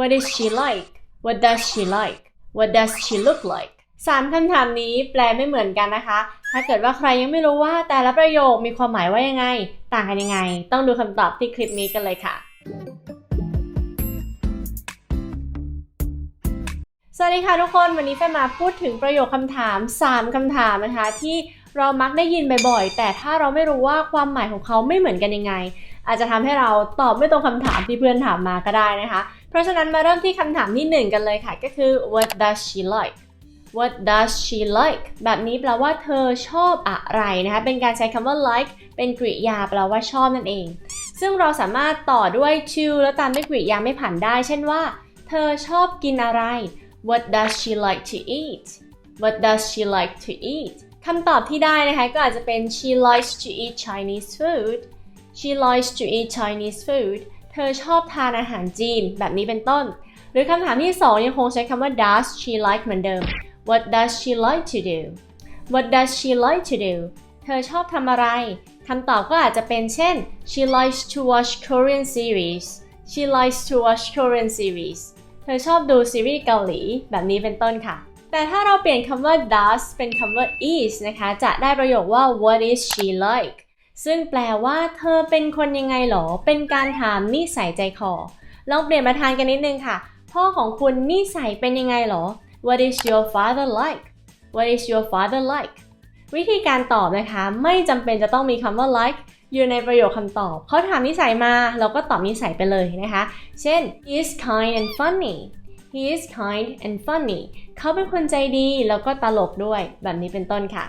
What is she like What does she like What does she look like สามคำถามนี้แปลไม่เหมือนกันนะคะ ถ้าเกิดว่าใครยังไม่รู้ว่าแต่ละประโยคมีความหมายว่ายังไง ต่างกันยังไง ต้องดูคำตอบที่คลิปนี้กันเลยค่ะ สวัสดีค่ะทุกคน วันนี้แฟมาพูดถึงประโยคคำถาม 3คำถามนะคะ ที่เรามักได้ยินบ่อยๆ แต่ถ้าเราไม่รู้ว่าความหมายของเขาไม่เหมือนกันยังไง อาจจะทำให้เราตอบไม่ตรงคำถามที่เพื่อนถามมาก็ได้นะคะ เพราะฉะนั้นมาเริ่มที่คำถามที่1กันเลยค่ะ ก็คือ what does she like what does she like แบบนี้แปลว่าเธอชอบอะไรนะคะ เป็นการใช้คำว่า like เป็นกริยาแปลว่าชอบนั่นเอง ซึ่งเราสามารถต่อด้วย to แล้วตามด้วยกริยาไม่ผันได้ เช่นว่า เธอชอบกินอะไร What does she like to eat What does she like to eat คำตอบที่ได้นะคะ ก็อาจจะเป็น she likes to eat Chinese food she likes to eat Chinese food เธอชอบทานอาหารจีนแบบนี้เป็นต้น หรือคำถามที่สองยังคงใช้คำว่า does she like เหมือนเดิม What does she like to do What does she like to do เธอชอบทำอะไรคำตอบก็อาจจะเป็นเช่น she likes to watch Korean series she likes to watch Korean series เธอชอบดูซีรีส์เกาหลีแบบนี้เป็นต้นค่ะ แต่ถ้าเราเปลี่ยนคำว่า does เป็นคำว่า is นะคะ จะได้ประโยคว่า what is she like ซึ่งแปลว่า เธอเป็นคนยังไงหรอ เป็นการถามนิสัยใจคอ ลองเปลี่ยนมาทานกันนิดนึงค่ะ พ่อของคุณนิสัยเป็นยังไงหรอ What is your father like What is your father like วิธีการตอบนะคะ ไม่จำเป็นจะต้องมีคำว่า like อยู่ในประโยคคำตอบ เขาถามนิสัยมา เราก็ตอบนิสัยไปเลยนะคะ เช่น he is kind and funny he is kind and funny เขาเป็นคนใจดีแล้วก็ตลกด้วย แบบนี้เป็นต้นค่ะ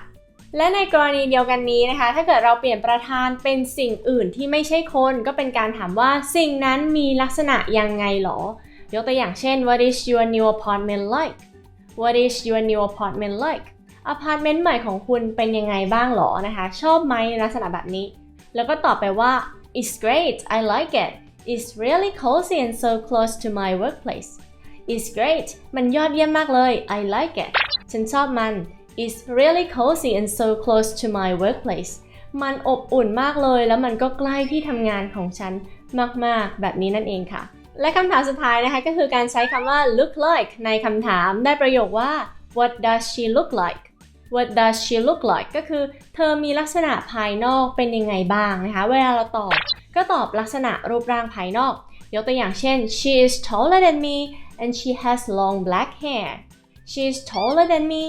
และในกรณีเดียวกันนี้นะคะ ถ้าเกิดเราเปลี่ยนประธานเป็นสิ่งอื่นที่ไม่ใช่คน ก็เป็นการถามว่าสิ่งนั้นมีลักษณะยังไงหรอ ยกตัวอย่างเช่น what is your new apartment like what is your new apartment like อพาร์ตเมนต์ใหม่ของคุณเป็นยังไงบ้างหรอนะคะ ชอบไหมลักษณะแบบนี้ แล้วก็ตอบไปว่า it's great I like it it's really cozy and so close to my workplace it's great มันยอดเยี่ยมมากเลย I like it ฉันชอบมัน it's really cozy and so close to my workplace มันอบอุ่นมากเลยแล้วมันก็ใกล้ที่ทำงานของฉันมาก ๆ แบบนี้นั่นเองค่ะ และคำถามสุดท้ายนะคะก็คือการใช้คำว่า look like ในคำถามได้ประโยคว่า what does she look like What does she look like ก็คือเธอมีลักษณะภายนอกเป็นยังไงบ้างนะคะ เวลาเราตอบก็ตอบลักษณะรูปร่างภายนอก ยกตัวอย่างเช่น she is taller than me and she has long black hair she is taller than me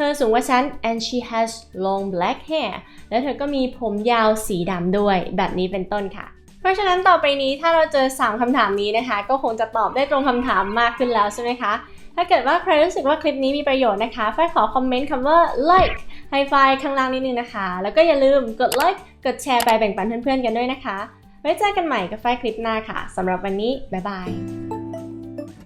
เธอสูงกว่าฉัน and she has long black hair แล้วเธอก็มีผมยาวสีดำด้วย แบบนี้เป็นต้นค่ะ เพราะฉะนั้นต่อไปนี้ถ้าเราเจอ 3คำถามนี้นะคะ ก็คงจะตอบได้ตรงคำถามมากขึ้นแล้วใช่ไหมคะ ถ้าเกิดว่าใครรู้สึกว่าคลิปนี้มีประโยชน์นะคะฝ้ายขอคอมเมนต์คำว่า like ไฮไฟข้างล่างนิดนึงนะคะ แล้วก็อย่าลืมกด like กดแชร์ไปแบ่งปันเพื่อนๆกันด้วยนะคะ ไว้เจอกันใหม่กับฝ้ายคลิปหน้าค่ะสำหรับวันนี้บ๊ายบาย